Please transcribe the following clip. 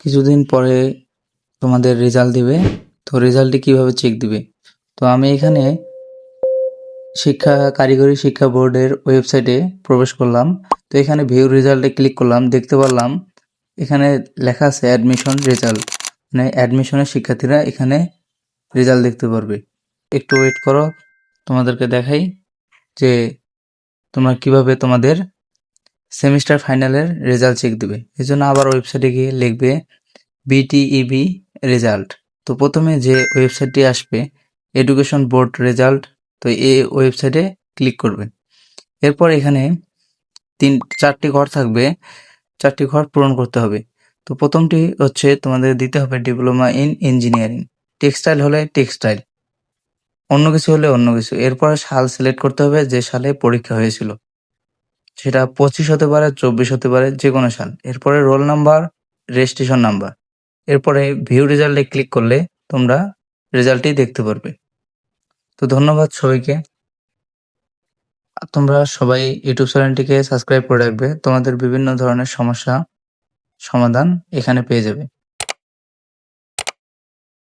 কিছুদিন পরে তোমাদের রেজাল্ট দিবে। তো রেজাল্টটি কীভাবে চেক দিবে? তো আমি এখানে শিক্ষা, কারিগরি শিক্ষা বোর্ডের ওয়েবসাইটে প্রবেশ করলাম। তো এখানে ভিউ রেজাল্টে ক্লিক করলাম। দেখতে পারলাম, এখানে লেখা আছে অ্যাডমিশন রেজাল্ট মানে অ্যাডমিশনের শিক্ষার্থীরা এখানে রেজাল্ট দেখতে পারবে। একটু ওয়েট করো, তোমাদেরকে দেখাই যে তোমরা কীভাবে তোমাদের সেমিস্টার ফাইনালের রেজাল্ট চেক দেবে। এই জন্য আবার ওয়েবসাইটে গিয়ে লিখবে বিটিইবি রেজাল্ট তো প্রথমে যে ওয়েবসাইটটি আসবে এডুকেশন বোর্ড রেজাল্ট তো এই ওয়েবসাইটে ক্লিক করবে এরপর এখানে তিন, চারটি ঘর থাকবে, চারটি ঘর পূরণ করতে হবে। তো প্রথমটি হচ্ছে তোমাদের দিতে হবে ডিপ্লোমা ইন ইঞ্জিনিয়ারিং টেক্সটাইল হলে টেক্সটাইল অন্য কিছু হলে অন্য কিছু। এরপর সাল সিলেক্ট করতে হবে যে সালে পরীক্ষা হয়েছিল। সেটা পঁচিশ হতে পারে, চব্বিশ হতে পারে যে কোনো সাল এরপরে রোল নাম্বার রেজিস্ট্রেশন নাম্বার এরপরে ভিউ রেজাল্টে ক্লিক করলে তোমরা রেজাল্টটি দেখতে পারবে। তো ধন্যবাদ সবাইকে। তোমরা সবাই ইউটিউব চ্যানেলটিকে সাবস্ক্রাইব করে রাখবে। তোমাদের বিভিন্ন ধরনের সমস্যা সমাধান এখানে পেয়ে যাবে।